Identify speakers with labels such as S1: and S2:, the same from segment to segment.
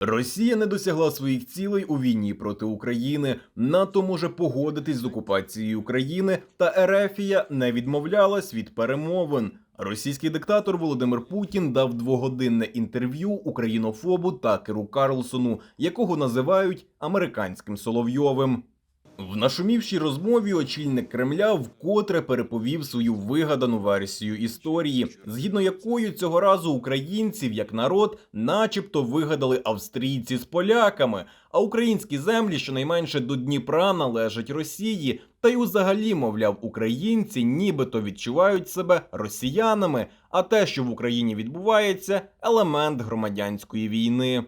S1: Росія не досягла своїх цілей у війні проти України. НАТО може погодитись з окупацією України, та Ерефія не відмовлялась від перемовин. Російський диктатор Володимир Путін дав двогодинне інтерв'ю українофобу Такеру Карлсону, якого називають американським Соловйовим. В нашумівшій розмові очільник Кремля вкотре переповів свою вигадану версію історії, згідно якою цього разу українців як народ, начебто, вигадали австрійці з поляками, а українські землі щонайменше до Дніпра належать Росії, та й взагалі, мовляв, українці нібито відчувають себе росіянами, а те, що в Україні відбувається, елемент громадянської війни.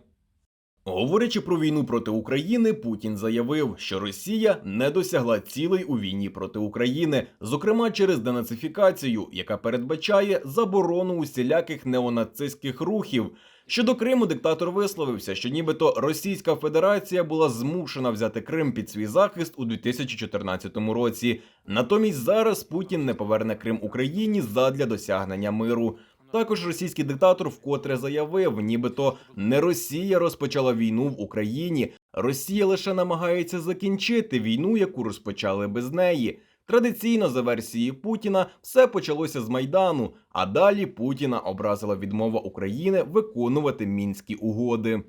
S1: Говорячи про війну проти України, Путін заявив, що Росія не досягла цілей у війні проти України, зокрема через денацифікацію, яка передбачає заборону усіляких неонацистських рухів. Щодо Криму, диктатор висловився, що нібито Російська Федерація була змушена взяти Крим під свій захист у 2014 році. Натомість зараз Путін не поверне Крим Україні задля досягнення миру. Також російський диктатор вкотре заявив, нібито не Росія розпочала війну в Україні. Росія лише намагається закінчити війну, яку розпочали без неї. Традиційно, за версією Путіна, все почалося з майдану, а далі Путіна образила відмова України виконувати мінські угоди.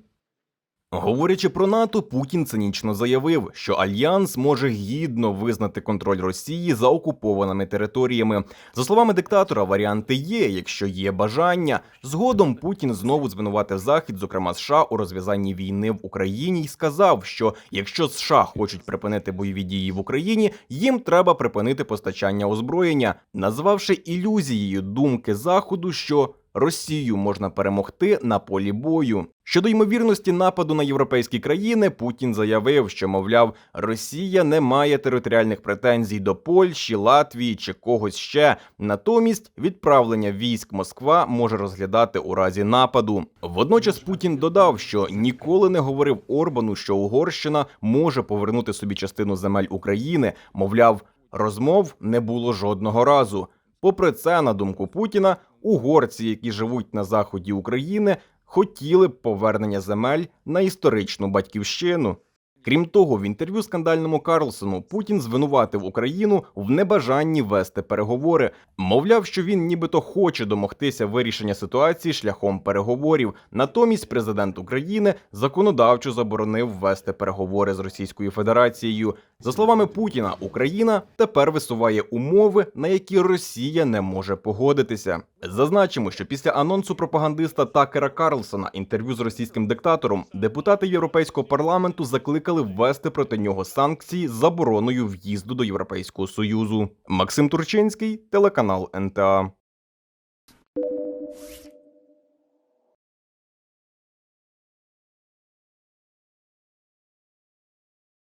S1: Говорячи про НАТО, Путін цинічно заявив, що альянс може гідно визнати контроль Росії за окупованими територіями. За словами диктатора, варіанти є, якщо є бажання. Згодом Путін знову звинуватив Захід, зокрема США, у розв'язанні війни в Україні, і сказав, що якщо США хочуть припинити бойові дії в Україні, їм треба припинити постачання озброєння, назвавши ілюзією думки Заходу, що Росію можна перемогти на полі бою. Щодо ймовірності нападу на європейські країни, Путін заявив, що мовляв, Росія не має територіальних претензій до Польщі, Латвії чи когось ще. Натомість відправлення військ Москва може розглядати у разі нападу. Водночас Путін додав, що ніколи не говорив Орбану, що Угорщина може повернути собі частину земель України. Мовляв, розмов не було жодного разу. Попри це, на думку Путіна, угорці, які живуть на заході України, хотіли б повернення земель на історичну батьківщину. Крім того, в інтерв'ю скандальному Карлсону Путін звинуватив Україну в небажанні вести переговори. Мовляв, що він нібито хоче домогтися вирішення ситуації шляхом переговорів. Натомість президент України законодавчо заборонив вести переговори з Російською Федерацією. За словами Путіна, Україна тепер висуває умови, на які Росія не може погодитися. Зазначимо, що після анонсу пропагандиста Такера Карлсона інтерв'ю з російським диктатором депутати Європейського парламенту закликали ввести проти нього санкції з забороною в'їзду до Європейського союзу. Максим Турчинський, телеканал НТА.